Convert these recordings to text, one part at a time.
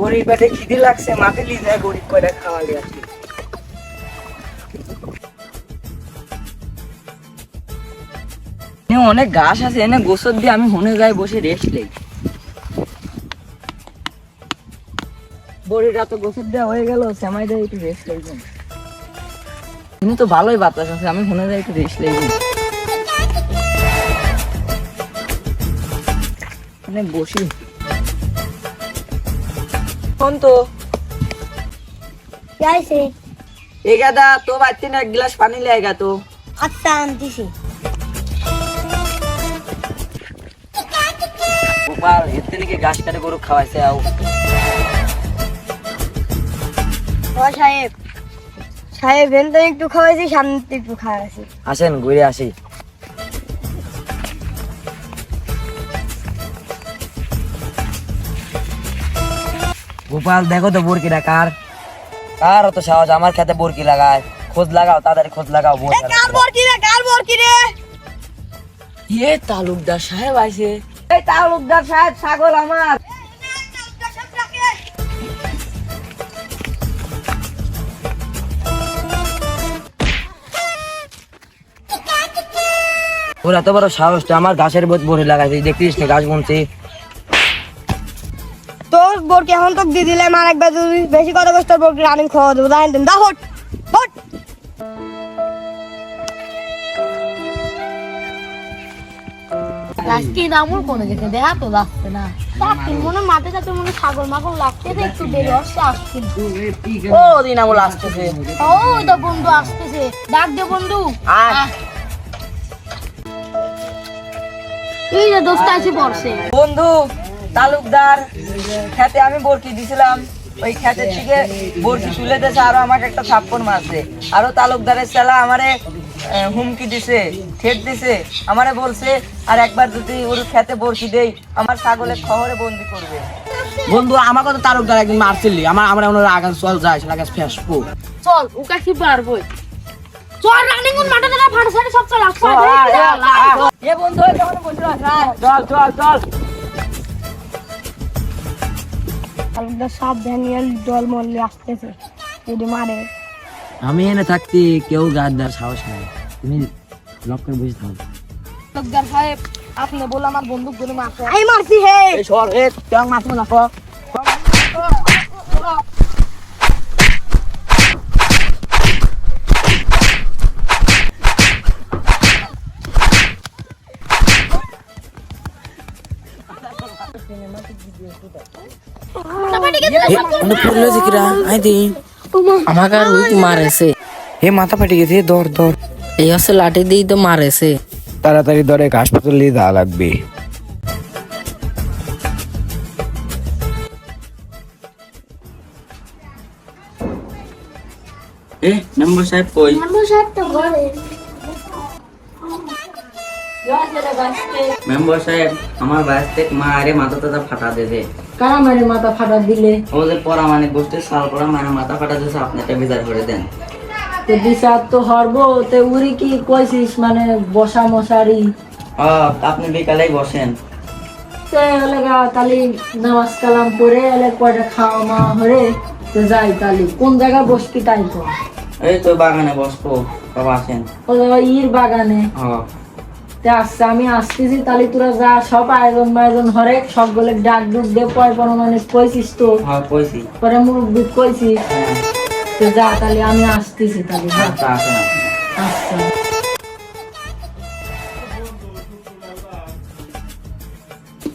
গরিব পেটে খিদে লাগছে, মাঠে লিয়ে যায় গরিব কয়টা এনে অনেক ঘাস আছে, এনে গোসর দিয়ে আমি হনে যাই বসে রেস্ট নেই। বড়িটা তো গোসর দেওয়া হয়ে গেল দেয় একটু রেস্ট লাগবে কিন্তু তো ভালোই বাতাস আছে, আমি হনে যাই একটু রেস্ট লাগবে মানে বসি। তো? যাইছে এগাদা তো বাচ্চা না এক গ্লাস পানি তো। আনতেছি। গোপাল এর থেকে ঘাস কাটে গরু খাওয়াইছে আও? ও সাহেব সাহেব এনতে একটু খাওয়াইছি সামনে একটু খাওয়াইছি। আসেন ঘুরে আসি। গোপাল দেখো তো বরকিটা কার। কার অত সাহস? আমার খেতে বরকি লাগায়। খোঁজ লাগাও তাড়াতাড়ি খোঁজ লাগাও কার বরকি রে কার বরকি রে? এ তালুকদার সাহেব আইছে। এই তালুকদার সাহেব ছাগল আমার। ওর এত বড় সাহসটা আমার গাছের বোধ ভরে লাগাইছে দেখতিস না গাছ বুনছি। তোর বরকি এখন তো দিয়ে দিলে আমার একবার যদি বেশি কথা কষ্ট তোর বরকি আমি খাওয়া দেবো। দাঁড়ান দেন দা হট হট। লাস্টে নামুর কোনো যেতে দেখা তো লাগছে না। মনে মাঠে মনে একটু দেরি আসছে। ও আসতেছে। তো বন্ধু আসতেছে। ডাক দে বন্ধু। আয়। আয়। এই যে দোস্ত এসে পড়ছে বন্ধু তালুকদার খেতে আমি বরকি দিছিলাম। ওই খেতের থেকে বরকি তুলে দিয়েছে আরও আমাকে একটা থাপ্পড় মারছে। আরও তালুকদারের চেলা আমারে হুমকি দিছে ঠেট দিছে। আমারে বলছে আর একবার যদি ওর খেতে বরকি দেই আমার ছাগলের খবরে বন্দি করবে। বন্ধু আমাকে তো তারকদার একদিন মারছিলি। আমার আমরা ওনার আগান চল যায় সেটা ফেসবো চল ওকে কি পারব চল রানিং মাঠে ফাটা সব চল আসো এ বন্ধু ওই বসে আছ, চল চল চল। তাহলে সব ড্যানিয়েল জল মরলে আসতেছে যদি মারে আমি এনে থাকতে কেউ গাদ্দার সাহস নাই তুমি লক্ষ্য বুঝে থাকো লোকদার সাহেব আপনি বলে আমার বন্দুকগুলো মারছে আমি মারছি হে এই সর হে তুই মাছ না আই দি আমাকে আর উইক মারেছে এ মাথা ফাটে গেছে দর দর এই হচ্ছে লাঠি দিয়ে তো মারেছে তাড়াতাড়ি ধরে হাসপাতাল নিয়ে যাওয়া লাগবে এ মেম্বার সাহেব কই মেম্বার সাহেব আমার বাইশ থেকে মা আরে মাথা টাথা ফাটা দেবে। কারা মারে মাথা ফাটা দিলে? পড়া মানে গোষ্ঠীর সাল পড়া মানে মাথা ফাটা দিয়েছে আপনি একটা বিচার করে দেন। তো বিচার তো হরবো তে উড়ি কি কইছিস? মানে বসা মশারি। আপনি বিকালেই বসেন। তালি নামাজ কালাম পরে এলে কয়টা খাওয়া মাওয়া হরে তো যাই তালি। কোন জায়গায় বসবি তাই তো এই তো বাগানে বসবো সব আসেন। ও ইর বাগানে। হ্যাঁ। তে আসছে আমি আসতেছি তালি তোরা যা সব আয়োজন মায়োজন হরে সবগুলো ডাক ডুক দে পয় মানে কইছিস তো? হ্যাঁ কইছি। পরে মুরব্বী কইছিস তো যা তাহলে আমি আসতেছি তাহলে আচ্ছা আসেন আচ্ছা।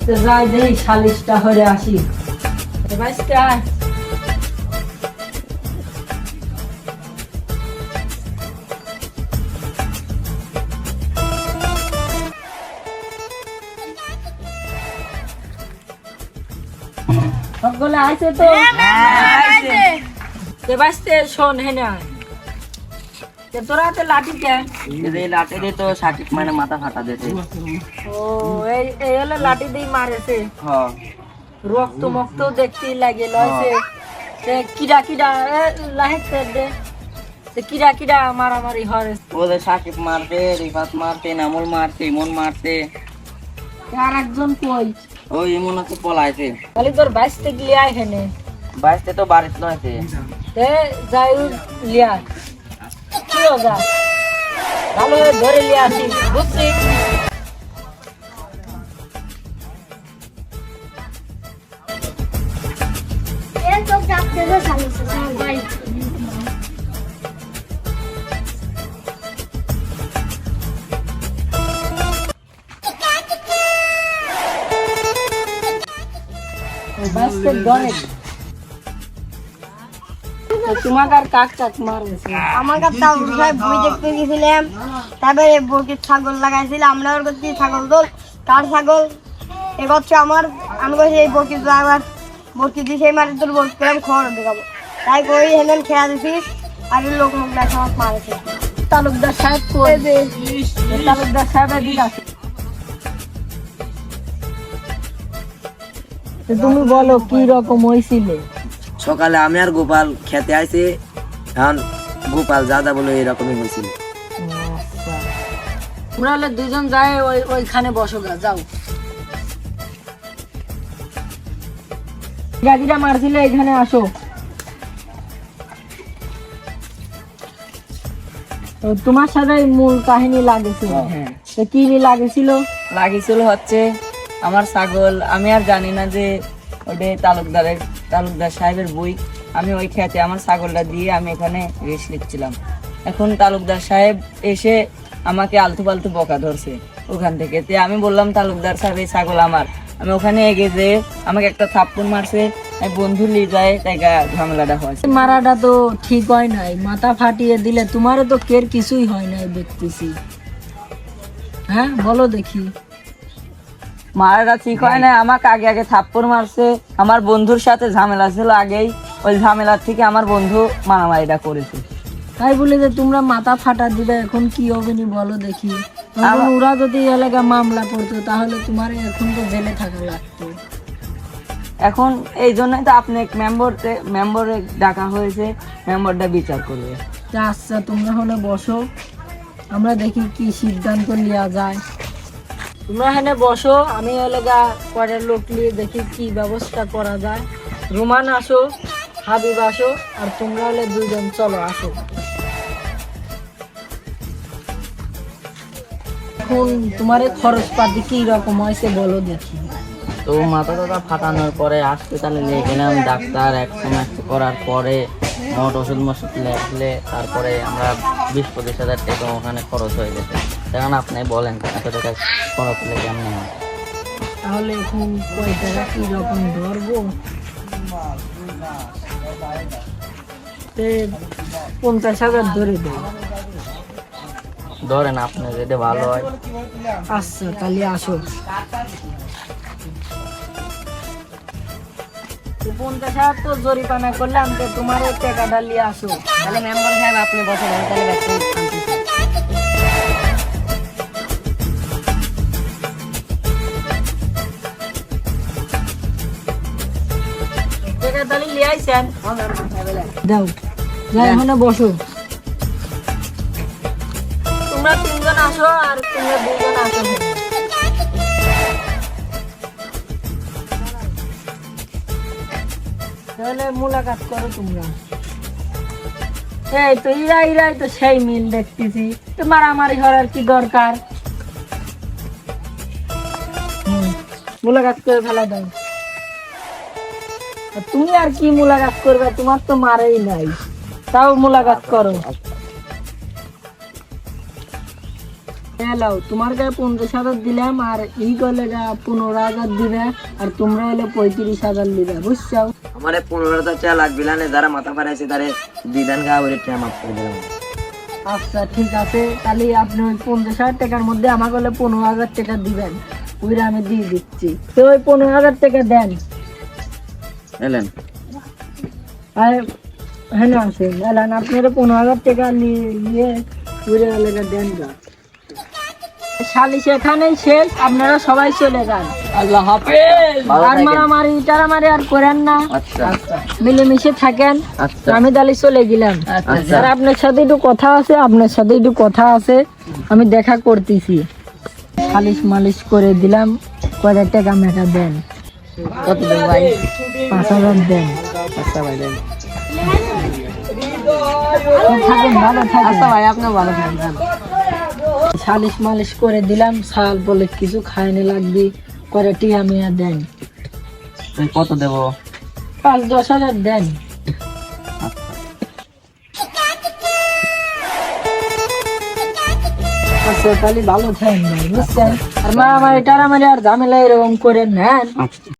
তো যাই দেই সালিশটা হরে আসি। বাইশটা। আইছে তো। তে বাইশতে শোন হে না। তে তোরা হাতে লাঠি কেন এই লাঠি দিয়ে তো সাকিব মানে মাথা ফাটা দিয়েছে। ও এই এই হলো লাঠি দিয়ে মারেছে। হ্যাঁ। রক্ত মক্ত দেখতেই লাগে লাহেতে দে। কিরা কিরা মারামারি হরে। ওদের সাকিব মারতে রিফাত মারতে নামুল মারতে ইমন মারতে আর একজন কই? ওই ইমন হচ্ছে পলাইছে। তাহলে তোর বাইশতে গিয়ে হেনে। বাইসতে তো বাড়িত নয় তে। যাই লিয়া। কি হোগা ভালো ধরে লিয়া আসি বুঝছি? তো বাসতে ডরে তোমাকে আর কাক কাক মারছে আমার কাছে তালুক সাহেব বই দেখতে গেছিলাম তারপরে বরকির ছাগল লাগাইছিলাম আমরা ওর করছি ছাগল দোল কার ছাগল। এ করছে আমার আমি কইছি এই বরকি আবার বরকি দিয়ে সেই মারি তোর বরকি আমি দেখাবো। তাই কই হেলেন খেয়া দিছিস আর লোক মুখ দেখা মারেছে তালুকদার সাহেব কই? তালুকদার সাহেব এদিকে তুমি বলো কি রকম হয়েছিল সকালে আমি আর গোপাল খেতে আইছি এখন গোপাল যা বলে এরকমই হয়েছিল তোমরা হলে দুজন যায় ওই ওইখানে বসো গা যাও। গাড়িটা মারছিলে এখানে আসো। তো তোমার সাথে মূল কাহিনী লাগেছিল। হ্যাঁ। তো কি লাগেছিল? লাগিয়েছিল হচ্ছে আমার ছাগল, আমি আর জানি না যে ওটা তালুকদারের, তালুকদার সাহেবের বই। আমি ওই খেতে আমার ছাগলটা দিয়ে আমি এখানে রেস লিখছিলাম এখন তালুকদার সাহেব এসে আমাকে আলতু পালতু বকা ধরছে ওখান থেকে। তে আমি বললাম, তালুকদার সাহেব, এই ছাগল আমার। আমি ওখানে এগে যে আমাকে একটা থাপ্পড় মারছে। বন্ধু নিয়ে যায়, তাই ঝামেলাটা হয়। মারাটা তো ঠিক হয় নাই। মাথা ফাটিয়ে দিলে তোমারও তো কের কিছুই হয় নাই, দেখতেছি। হ্যাঁ বলো দেখি। মারাটা ঠিক হয় না আমাকে আগে আগে থাপ্পড় মারছে। আমার বন্ধুর সাথে ঝামেলা ছিল আগেই ওই ঝামেলার থেকে আমার বন্ধু মারামারিটা করেছে। তাই বলে যে তোমরা মাথা ফাটা দিবে এখন কি হবে নি বলো দেখি। এখন ওরা যদি এলাকা মামলা করতো তাহলে তোমার এখন তো জেলে থাকা লাগতো। এখন এই জন্যই তো আপনি মেম্বার মেম্বারে ডাকা হয়েছে মেম্বারটা বিচার করবে। আচ্ছা তোমরা হলে বসো। আমরা দেখি কি সিদ্ধান্ত নেওয়া যায়। তোমরা এখানে বসো, আমি এলাকা কয়টা লোক নিয়ে দেখি কি ব্যবস্থা করা যায়। রোমান আসো, হাবিব আসো, আর তোমরা হলে দুইজন চলো, আসো। এখন তোমার খরচপাতি কি রকম হয়েছে বলো দেখি। তো মাথা টাথা ফাটানোর পরে হাসপাতালে নিয়ে গেলাম, ডাক্তার একশো করার পরে মোট ওষুধ মষুধ লেখলে তারপরে আমরা বিশ পঁচিশ হাজার টাকা ওখানে খরচ হয়ে গেছে। এখন আপনি বলেন এত টাকা খরচ হলে কেমন হয়? তাহলে এখন কয় টাকা কি রকম ধরবো পঞ্চাশ হাজার ধরে দেবো। ধরেন আপনি যদি ভালো হয়। আচ্ছা তাহলে আসো পঞ্চাশ হাজার তো জরিপানা করলাম তো তোমার ওই টাকাটা নিয়ে আসো। তাহলে মেম্বার সাহেব আপনি বসেন আমি তাহলে ব্যস্ত টাকা তাহলে নিয়ে আইসেন। দাও যাই এখানে বসো। তোমরা তিনজন আসো আর তোমরা দুজন আসো। তাহলে মুলাকাত করো তোমরা। এই তো ইরা ইরাই তো সেই মিল দেখতেছি। তো মারামারি হওয়ার কি দরকার? মুলাকাত করে ফেলা দাও। তুমি আর কি মুলাকাত করবে? তোমার তো মারেই নাই। তাও মুলাকাত করো। হ্যালো তোমার গায়ে পঞ্চাশ হাজার দিলাম আর এই গলে গা পনেরো হাজার দিবে আর তোমরা হলে পঁয়ত্রিশ হাজার দিবে বুঝছ? আমার পনেরো হাজার টাকা লাগবে না যারা মাথা ফাটাইছে তারে দিদান গা ওরে টাকা মাফ করে দিলাম। আচ্ছা ঠিক আছে তাহলে আপনি ওই পঞ্চাশ হাজার টাকার মধ্যে আমাকে হলে পনেরো হাজার টাকা দিবেন ওইটা আমি দিয়ে দিচ্ছি। তো ওই পনেরো হাজার টাকা দেন। এলেন। আর হ্যাঁ এলান আপনারা পনেরো হাজার টাকা নিয়ে নিয়ে এলাকা দেন যা সালিশ এখানেই শেষ আপনারা সবাই চলে যান। আল্লাহ হাফেজ। আর মারামারি টারামারি আর করেন না। আচ্ছা। মিলেমিশে থাকেন। আচ্ছা। আমি তাহলে চলে গেলাম। আচ্ছা। আর আপনার সাথে একটু কথা আছে আপনার সাথে একটু কথা আছে। আমি দেখা করতেছি। সালিশ মালিশ করে দিলাম। কয়টা টাকা মেটা দেন। কত দেবো ভাই? পাঁচ হাজার দেন। আচ্ছা ভাই দেন। থাকেন ভালো থাকেন। আচ্ছা ভাই আপনার ভালো থাকবেন সালিশ মালিশ করে দিলাম সাল বলে কিছু খাইনি লাগবি করে টিয়া মিয়া দেন। কত দেবো? পাঁচ দশ হাজার দেন। আচ্ছা তাহলে ভালো থাকেন বুঝছেন? আর মা আমার টারামারি আর ঝামেলা এরকম করে নেন